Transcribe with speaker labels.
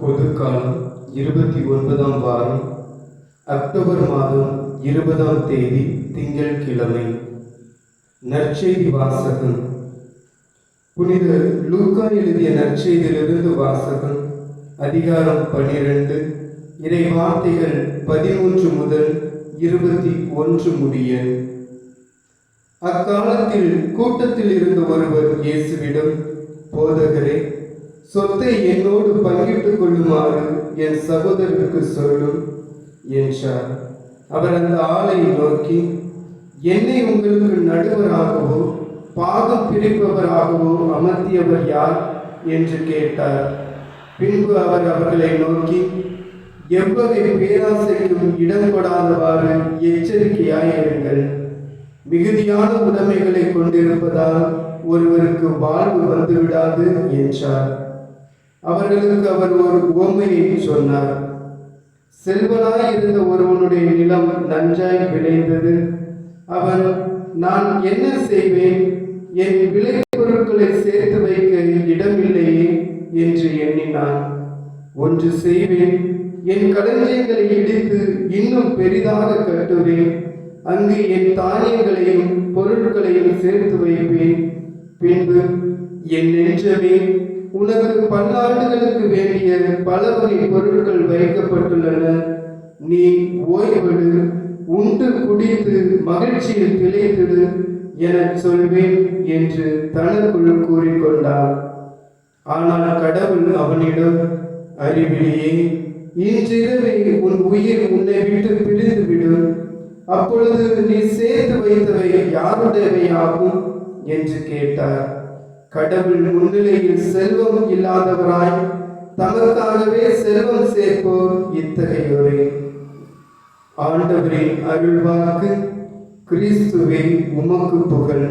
Speaker 1: பொதுக்காலம் இருபத்தி ஒன்பதாம் வாரம் அக்டோபர் மாதம் இருபதாம் தேதி திங்கட்கிழமை நற்செய்தி வாசகம். புனித லூக்கா எழுதிய நற்செய்தியிலிருந்து வாசகம் அதிகாரம் பனிரெண்டு இறை வார்த்தைகள் பதிமூன்று முதல் இருபத்தி ஒன்று முடிய. அக்காலத்தில் கூட்டத்தில் இருந்த ஒருவர் இயேசுவிடம் போதகரே சொத்தை என்னோடு பங்கிட்டுக் கொள்ளுமாறு என் சகோதரருக்கு சொல்லும் என்றார். அவர் அந்த ஆளை நோக்கி என்னை உங்களுக்கு நடுவராகவோ பாகம் பிரிப்பவராகவோ அமர்த்தியவர் யார்? என்று கேட்டார். பின்பு அவர் அவர்களை நோக்கி எவ்வகை பேராசைக்கும் இடம் கொடாதவாறு எச்சரிக்கையாயிருங்கள் மிகுதியான உடைமைகளை கொண்டிருப்பதால் ஒருவருக்கு வாழ்வு வந்துவிடாது என்றார். அவர்களுக்கு அவர் ஒரு உவமையை சொன்னார். செல்வனாய் இருந்த ஒருவனுடைய நிலம் நன்றாய் விளைந்தது. அவன் நான் என்ன செய்வேன்? என் விளைபொருட்களை சேர்த்து வைக்க இடமில்லையே என்று எண்ணினான். ஒன்று செய்வேன். என் களஞ்சியங்களை இடித்து இன்னும் பெரிதாக கட்டுவேன். அங்கு என் தானியங்களையும் பொருட்களையும் சேர்த்து வைப்பேன். பின்பு என் நெஞ்சமே உனக்கு பல்லாண்டுகளுக்கு வேண்டிய பல வகை பொருட்கள் வைக்கப்பட்டுள்ளன. நீ ஓய்வெடு உண்டு குடித்து மகிழ்ச்சியில் திளைத்திடு என சொல்வேன் என்று தனக்குள் கூறிக்கொண்டான். ஆனால் கடவுள் அவனிடம் அறிவிலேயே இன்றிரவே உன் உயிர் உன்னை விட்டு பிரிந்துவிடும் அப்பொழுது நீ சேர்த்து வைத்தவை யாருடையவையாகும்? என்று கேட்டார். கடவுள் முன்னிலையில் செல்வம் இல்லாதவராய் தமக்காகவே செல்வம் சேர்ப்போர் இத்தகையோரே. ஆண்டவரின் அருள்வாக்கு கிறிஸ்துவே உமக்கு புகழ்.